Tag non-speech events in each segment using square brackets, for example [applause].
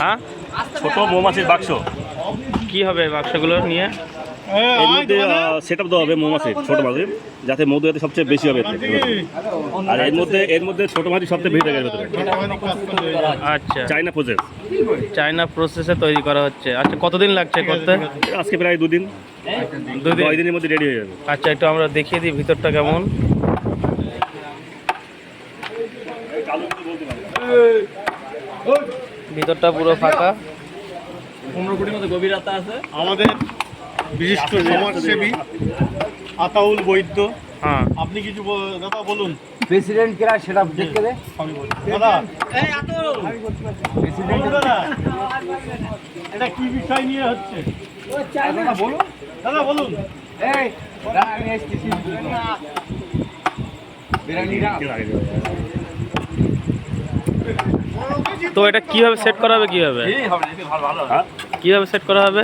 হ্যাঁ? ছোট মৌমাছির বাক্স। কি হবে বাক্সগুলো নিয়ে? এর মধ্যে সেট আপ দেওয়া হবে মৌমাছির ছোট মাছের যাতে মধু যাতে সবচেয়ে বেশি হবে। আর এর মধ্যে এর মধ্যে ছোট মাছি সবচেয়ে বেশি থাকে আচ্ছা। চাইনা প্রসেস চায়না প্রসেসে তৈরি করা হচ্ছে। আচ্ছা কতদিন লাগছে করতে? আজকে প্রায় দুদিন। দুদিন। ছয় দিনের মধ্যে রেডি হয়ে যাবে। আচ্ছা একটু আমরা দেখিয়ে দিই ভিতরটা কেমন। ভিতরটা পুরো ফাঁকা। পনেরো কোটির মতো গভীরতা আছে। আমাদের বিশিষ্ট সমাজসেবী আতাউল বৈদ্য। হ্যাঁ। আপনি কিছু বল- দাদা বলুন। প্রেসিডেন্ট কেরা সেটা দেখতে দে। দাদা। বলুন দাদা। এটা কি বিষয় নিয়ে হচ্ছে? দাদা বলুন। দাদা বলুন। এই। বিরিয়ানি। তো এটা কীভাবে সেট করা হবে কীভাবে? হ্যাঁ? কীভাবে সেট করা হবে?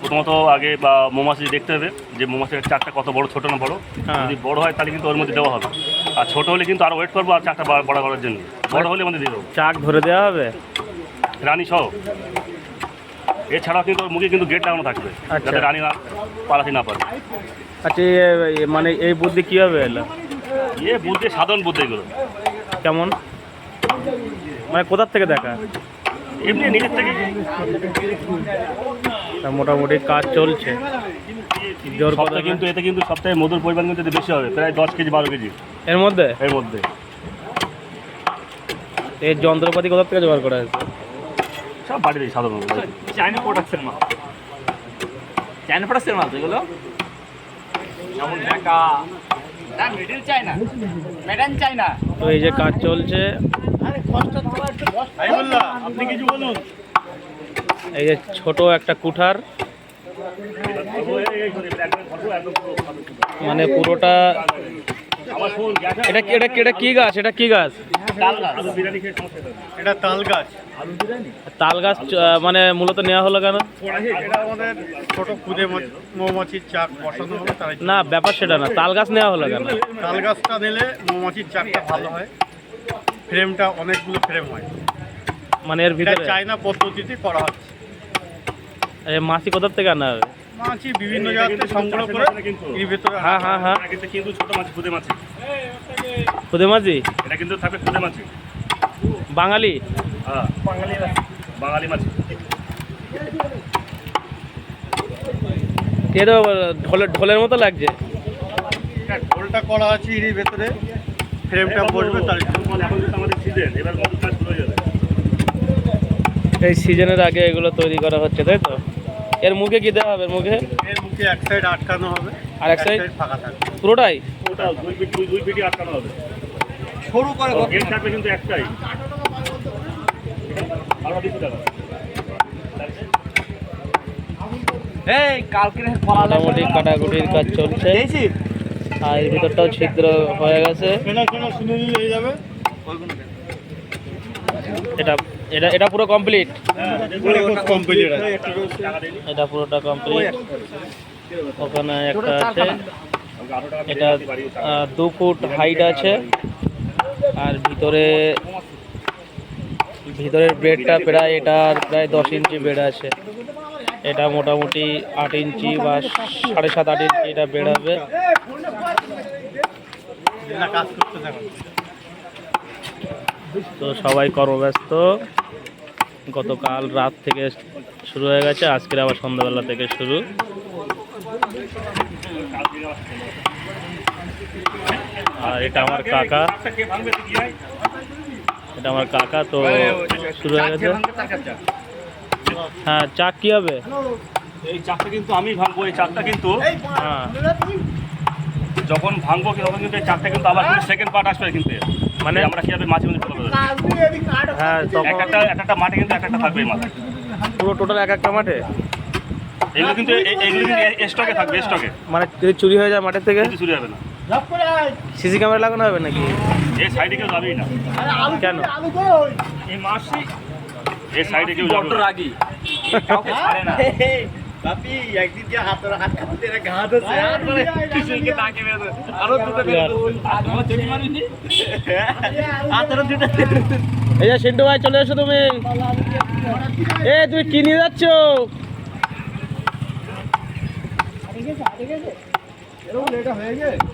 প্রথমত আগে বা মৌমাছি দেখতে হবে যে মৌমাছির চারটা কত বড় ছোট না বড়। হ্যাঁ। যদি বড় হয় তাহলে কিন্তু ওর মধ্যে দেওয়া হবে। আর ছোট হলে কিন্তু আরও ওয়েট করব আর চারটা বড় করার জন্য। বড় হলে আমাদের দিয়ে দেবো। চাক ধরে দেওয়া হবে? রানী সহ এছাড়াও কিন্তু ওর মুখে কিন্তু গেট লাগানো থাকবে আচ্ছা। যাতে রানী না পালাতে না পারে। আচ্ছা মানে এই বুদ্ধি কীভাবে এলো? ইয়ে বুদ্ধি সাধারণ বুদ্ধি এগুলো। কেমন? মানে কোথার থেকে দেখা? এমনি নিজের থেকে। মোটামুটি কাজ চলছে। জোর কথা কিন্তু এতে কিন্তু সপ্তাহে মধুর পরিমাণ কিন্তু বেশি হবে প্রায় দশ কেজি বারো কেজি। এর মধ্যে? এর মধ্যে। এই যন্ত্রপাতি কোথা থেকে জোগাড় করা হয়েছে? সব বাড়িতে সাধারণ চাইনা প্রোডাকশন মাল চাইনা প্রোডাকশন মাল এগুলো? যেমন Dhaka middle China made China তো এই যে কাজ চলছে এই যে ছোট একটা কুঠার। মানে পুরোটা এটা এটা এটা কি গাছ? এটা কি গাছ। এটা তাল গাছ। তাল গাছ মানে মূলত নেওয়া হলো কেন? ছোট খুদে মৌমাছির চাক বসানো হবে না ব্যাপার সেটা না। তাল গাছ নেওয়া হলো কেন? তাল গাছটা নিলে মৌমাছির চাকটা ভালো হয়। ফ্রেমটা অনেকগুলো ফ্রেম হয়। মানে এর এটা ভিতরে? চায়না পদ্ধতিতে করা হচ্ছে। এই মাছি কোথার থেকে আনা? হবে মাছি বিভিন্ন জায়গাতে সংগ্রহ করে এর ভেতরে হ্যাঁ হ্যাঁ হ্যাঁ। এটা কিন্তু কিন্তু ছোট মাছ খুদে মাছি। খুদে মাছি? এটা কিন্তু থাকে খুদে মাছি। বাঙালি? হ্যাঁ। বাঙালি মাছি। এ তো ঢোলের ঢোলের মতো লাগছে। ঢোলটা করা আছে এর ভেতরে। ফ্রেমটা বসবে তার হয়ে যাবে। এই সিজনের আগে এগুলো তৈরি করা হচ্ছে তাই তো? এর মুখে কি দেওয়া হবে? মুখে? এর মুখে এক সাইড আটকানো হবে আর এক side? ফাঁকা থাকবে। পুরোটাই? দুই দুই আটকানো হবে। সরু করে গেট থাকবে কিন্তু একটাই। আরও দুশো টাকা এই কালকে কলা মোটামুটি কাটাকুটির কাজ চলছে। আর এর ভিতরটাও ছিদ্র হয়ে গেছে। এটা এটা এটা পুরো কমপ্লিট কমপ্লিট এটা পুরোটা কমপ্লিট ওখানে একটা আছে। এটা দু ফুট হাইট আছে। আর ভিতরে, ভিতরের বেডটা প্রায় এটার প্রায় দশ ইঞ্চি বেড আছে। এটা মোটামুটি আট ইঞ্চি বা সাড়ে সাত আট ইঞ্চি এটা বেড হবে না কাজ করতে থাকুন তো সবাই কর্মব্যস্ত। গতকাল রাত থেকে শুরু হয়ে গেছে আজকের আবার সন্ধ্যাবেলা থেকে শুরু। আর এটা আমার কাকা। এটা আমার কাকা তো শুরু হয়ে গেছে। হ্যাঁ চাক কি হবে? এই চাকটা কিন্তু আমি ভাঙবো এই চাকটা কিন্তু হ্যাঁ। যখন ভাঙবো তখন কিন্তু চাকটা কিন্তু আবার কিন্তু সেকেন্ড পার্ট আসবে কিন্তু। মানে? আমরা কীভাবে মাঝে মধ্যে ফেলব হ্যাঁ এক একটা এক একটা মাঠে কিন্তু এক একটা থাকবে এই মাঠে। পুরো টোটাল এক একটা মাঠে? এগুলো কিন্তু এগুলো কিন্তু স্টকে থাকবে স্টকে মানে যদি চুরি হয়ে যায় মাঠের থেকে? চুরি হবে না। সিসি ক্যামেরা লাগানো হবে নাকি? এই সাইডে কেউ যাবেই না। কেন? এই মাসি এই সাইডে কেউ যাবে। রাগী। কাউকে ছাড়ে না। [laughs] বাপি একদিন যে হাতের হাত কাটতে রেখে হাত আছে আর মানে কিশোরকে তাকে বেরোতে আরও দুটো বেরোতে আর চটি মারিনি হাতের দুটো এই যে সিন্টু ভাই চলে এসো তুমি। এ তুমি কি নিয়ে যাচ্ছ?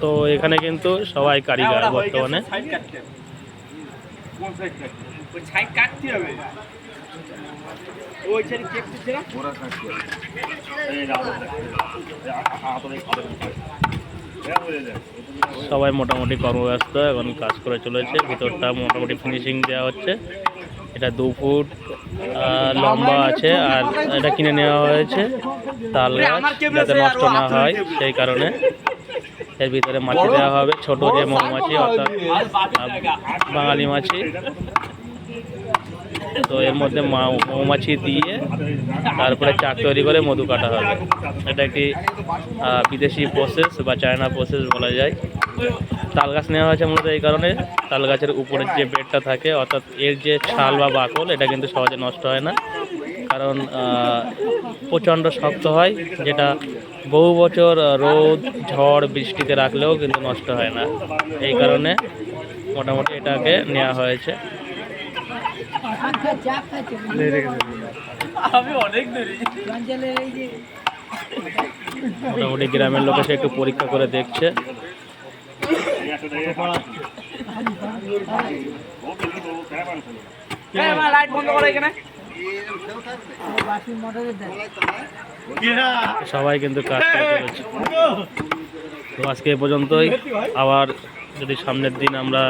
তো এখানে কিন্তু সবাই কারিগর বর্তমানে। সাইড কাটতে হবে। সবাই মোটামুটি কর্মব্যস্ত, এখন কাজ করে চলেছে। ভিতরটা মোটামুটি ফিনিশিং দেওয়া হচ্ছে। এটা দু ফুট লম্বা আছে, আর এটা কিনে নেওয়া হয়েছে, তাল গাছ, যাতে নষ্ট না হয় সেই কারণে। এর ভিতরে মাছি দেওয়া হবে, ছোট যে মৌমাছি, অর্থাৎ বাঙালি মাছি। তো এর মধ্যে মৌমাছি দিয়ে তারপরে চাক তৈরি করে মধু কাটা হবে। এটা একটি বিদেশি প্রসেস বা চায়না প্রসেস বলা যায়। তাল গাছ নেওয়া হয়েছে মূলত এই কারণে। তাল গাছের উপরের যে বেডটা থাকে, অর্থাৎ এর যে ছাল বা বাকল, এটা কিন্তু সহজে নষ্ট হয় না। কারণ প্রচণ্ড শক্ত হয়, যেটা বহু বছর রোদ, ঝড়, বৃষ্টিতে রাখলেও কিন্তু নষ্ট হয় না। এই কারণে মোটামুটি এটাকে নেওয়া হয়েছে। মোটামুটি গ্রামের লোক এসে একটু পরীক্ষা করে দেখছে। সবাই কিন্তু তো আজকে এ পর্যন্তই। আবার যদি সামনের দিন আমরা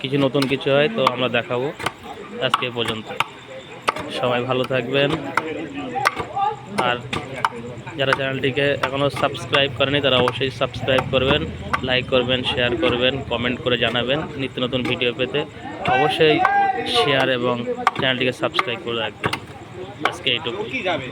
কিছু নতুন কিছু হয়, তো আমরা দেখাবো। আজকে পর্যন্ত। সবাই ভালো থাকবেন। আর যারা চ্যানেলটিকে এখনও সাবস্ক্রাইব করেনি, তারা অবশ্যই সাবস্ক্রাইব করবেন, লাইক করবেন, শেয়ার করবেন, কমেন্ট করে জানাবেন নিত্য নতুন ভিডিও পেতে। অবশ্যই শেয়ার এবং চ্যানেলটিকে সাবস্ক্রাইব করে রাখবেন। আজকে এইটুকুই। কি যাবে